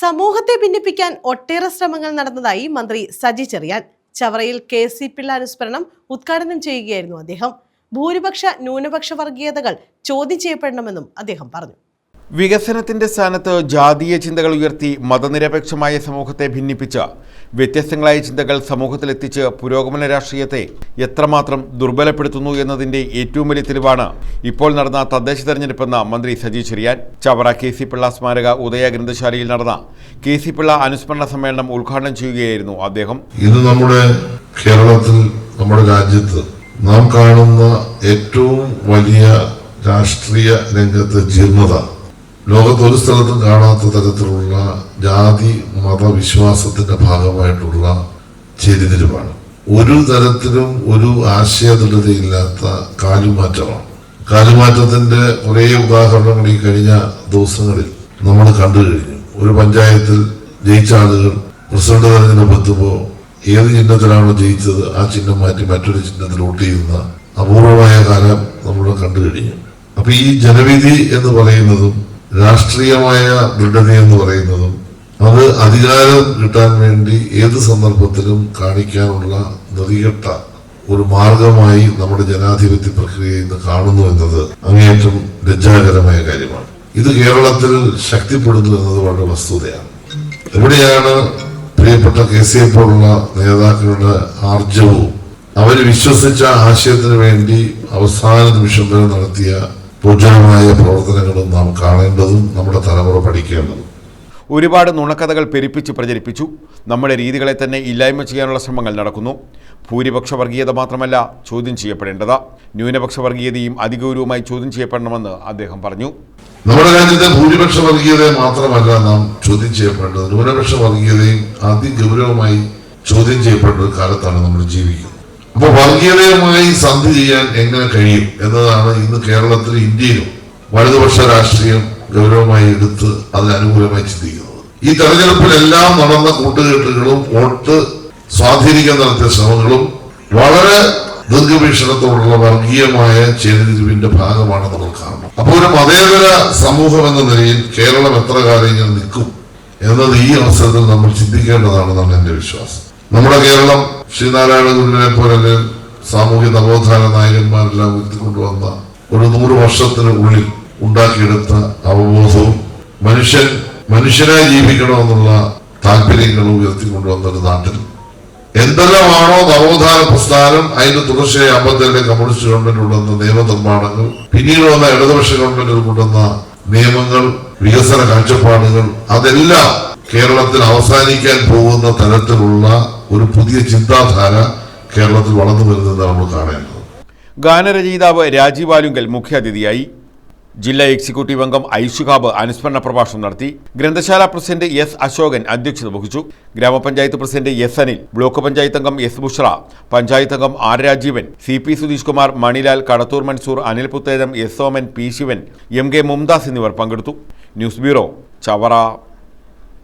സമൂഹത്തെ ഭിന്നിപ്പിക്കാൻ ഒട്ടേറെ ശ്രമങ്ങൾ നടന്നതായി മന്ത്രി സജി ചെറിയാൻ. ചവറയിൽ കെ സി പിള്ള അനുസ്മരണം ഉദ്ഘാടനം ചെയ്യുകയായിരുന്നു അദ്ദേഹം. ഭൂരിപക്ഷ ന്യൂനപക്ഷ വർഗീയതകൾ ചോദ്യം ചെയ്യപ്പെടണമെന്നും അദ്ദേഹം പറഞ്ഞു. വികസനത്തിന്റെ സ്ഥാനത്ത് ജാതീയ ചിന്തകൾ ഉയർത്തി മതനിരപേക്ഷമായ സമൂഹത്തെ ഭിന്നിപ്പിച്ച് വ്യത്യസ്തങ്ങളായ ചിന്തകൾ സമൂഹത്തിലെത്തിച്ച് പുരോഗമന രാഷ്ട്രീയത്തെ എത്രമാത്രം ദുർബലപ്പെടുത്തുന്നു എന്നതിന്റെ ഏറ്റവും വലിയ തെളിവാണ് ഇപ്പോൾ നടന്ന തദ്ദേശ തെരഞ്ഞെടുപ്പെന്ന് മന്ത്രി സജി ചെറിയാൻ. ചവറ കെ സി പിള്ള സ്മാരക ഉദയ ഗ്രന്ഥശാലയിൽ നടന്ന കെ സി പിള്ള അനുസ്മരണ സമ്മേളനം ഉദ്ഘാടനം ചെയ്യുകയായിരുന്നു അദ്ദേഹം. ഇത് നമ്മുടെ കേരളത്തിൽ നമ്മുടെ രാജ്യത്ത് നാം കാണുന്ന ഏറ്റവും വലിയ രാഷ്ട്രീയ രംഗത്തെ ജീർണത. ലോകത്ത് ഒരു സ്ഥലത്തും കാണാത്ത തരത്തിലുള്ള ജാതി മതവിശ്വാസത്തിന്റെ ഭാഗമായിട്ടുള്ള ചേരിതിരിവാണ്. ഒരു തരത്തിലും ഒരു ആശയദൃഢതയില്ലാത്ത കാലുമാറ്റമാണ്. കാലുമാറ്റത്തിന്റെ കുറേ ഉദാഹരണങ്ങൾ ഈ കഴിഞ്ഞ ദിവസങ്ങളിൽ നമ്മൾ കണ്ടു കഴിഞ്ഞു. ഒരു പഞ്ചായത്തിൽ ജയിച്ച ആളുകൾ പ്രസിഡന്റ് തെരഞ്ഞെടുപ്പെത്തുമ്പോൾ ഏത് ചിഹ്നത്തിലാണോ ജയിച്ചത് ആ ചിഹ്നം മാറ്റി മറ്റൊരു ചിഹ്നത്തിൽ വോട്ട് ചെയ്യുന്ന അപൂർവമായ കാലം നമ്മൾ കണ്ടു കഴിഞ്ഞു. അപ്പൊ ഈ ജനവിധി എന്ന് പറയുന്നതും രാഷ്ട്രീയമായ ദൃഢത എന്ന് പറയുന്നതും അത് അധികാരം കിട്ടാൻ വേണ്ടി ഏത് സന്ദർഭത്തിലും കാണിക്കാനുള്ള നെറികെട്ട ഒരു മാർഗമായി നമ്മുടെ ജനാധിപത്യ പ്രക്രിയ ഇന്ന് കാണുന്നു എന്നത് അങ്ങേയറ്റം ലജ്ജാകരമായ കാര്യമാണ്. ഇത് കേരളത്തിൽ ശക്തിപ്പെടുന്നു എന്നത് വളരെ വസ്തുതയാണ്. എവിടെയാണ് പ്രിയപ്പെട്ട കെ സി എ പോലുള്ള നേതാക്കളുടെ ആർജവും അവർ വിശ്വസിച്ച ആശയത്തിന് വേണ്ടി അവസാന നിമിഷം വരെ നടത്തിയ പൂജനമായ പ്രവർത്തനങ്ങളും നാം കാണേണ്ടതും നമ്മുടെ തലമുറ പഠിക്കേണ്ടതും. ഒരുപാട് നുണക്കഥകൾ പെരുപ്പിച്ച് പ്രചരിപ്പിച്ചു. നമ്മുടെ രീതികളെ തന്നെ ഇല്ലായ്മ ചെയ്യാനുള്ള ശ്രമങ്ങൾ നടക്കുന്നു. ഭൂരിപക്ഷ വർഗീയത മാത്രമല്ല ചോദ്യം ചെയ്യപ്പെടേണ്ടത്. ന്യൂനപക്ഷ വർഗീയതയും അതിഗൗരവമായി ചോദ്യം ചെയ്യപ്പെടണമെന്ന് അദ്ദേഹം പറഞ്ഞു. നമ്മുടെ രാജ്യത്തെ ഭൂരിപക്ഷ വർഗീയതയെ മാത്രമല്ല നാം ചോദ്യം ചെയ്യപ്പെടേണ്ടത്. ന്യൂനപക്ഷ വർഗീയതയും അതിഗൗരവമായി ചോദ്യം ചെയ്യപ്പെട്ട ഒരു കാലത്താണ് നമ്മൾ ജീവിക്കുന്നത്. അപ്പൊ വർഗീയതയുമായി സന്ധി ചെയ്യാൻ എങ്ങനെ കഴിയും എന്നതാണ് ഇന്ന് കേരളത്തിലും ഇന്ത്യയിലും വലതുപക്ഷ രാഷ്ട്രീയം ഗൗരവമായി എടുത്ത് അതിനനുകൂലമായി ചിന്തിക്കുന്നത്. ഈ തെരഞ്ഞെടുപ്പിലെല്ലാം നടന്ന കൂട്ടുകെട്ടുകളും വോട്ട് സ്വാധീനിക്കാൻ നടത്തിയ ശ്രമങ്ങളും വളരെ ദീർഘവീക്ഷണത്തോടുള്ള വർഗീയമായ ചേരിതിരിവിന്റെ ഭാഗമാണ് നമ്മൾ കാണുന്നത്. അപ്പോൾ ഒരു മതേതര സമൂഹം എന്ന നിലയിൽ കേരളം എത്ര കാലം ഇങ്ങനെ നിൽക്കും എന്നത് ഈ അവസരത്തിൽ നമ്മൾ ചിന്തിക്കേണ്ടതാണെന്നാണ് എന്റെ വിശ്വാസം. നമ്മുടെ കേരളം ശ്രീനാരായണ ഗുരുവിനെ പോലെ സാമൂഹ്യ നവോത്ഥാന നായകന്മാരെല്ലാം ഉയർത്തിക്കൊണ്ടുവന്ന ഒരു നൂറ് വർഷത്തിന് ഉള്ളിൽ ഉണ്ടാക്കിയെടുത്ത അവബോധവും മനുഷ്യൻ മനുഷ്യനായി ജീവിക്കണമെന്നുള്ള താല്പര്യങ്ങളും ഉയർത്തിക്കൊണ്ടുവന്ന ഒരു നാട്ടിൽ. എന്തെല്ലാമാണോ നവോത്ഥാന പ്രസ്ഥാനം അതിന്റെ തുടർച്ചയായി അമ്പത്തിരണ്ട് കമ്മ്യൂണിസ്റ്റ് ഗവൺമെന്റ് കൊണ്ടുവന്ന നിയമനിർമ്മാണങ്ങൾ പിന്നീട് വന്ന ഇടതുപക്ഷ ഗവൺമെന്റുകൾ കൊണ്ടുവന്ന നിയമങ്ങൾ വികസന കാഴ്ചപ്പാടുകൾ അതെല്ലാം കേരളത്തിൽ അവസാനിക്കാൻ പോകുന്ന തരത്തിലുള്ള ഒരു പുതിയ ചിന്താധാര കേരളത്തിൽ വളർന്നു വരുന്നത് നമ്മൾ കാണേണ്ടത്. ഗാനരചയിതാവ് രാജീവ് ആലുങ്കൽ മുഖ്യാതിഥിയായി ജില്ലാ എക്സിക്യൂട്ടീവ് അംഗം ഐഷുഖാബ് അനുസ്മരണ പ്രഭാഷണം നടത്തി ഗ്രന്ഥശാല പ്രസിഡന്റ് എസ് അശോകൻ അധ്യക്ഷത വഹിച്ചു. ഗ്രാമപഞ്ചായത്ത് president S Anil block panchayat അംഗം എസ് ബുഷ്ര പഞ്ചായത്ത് അംഗം R Rajeevan C P Sudheesh Kumar Manilal Kadathur Mansoor Anil Puthejam S Oman P Shivan M K Mumtaz എന്നിവർ പങ്കെടുത്തു. News bureau Chavara.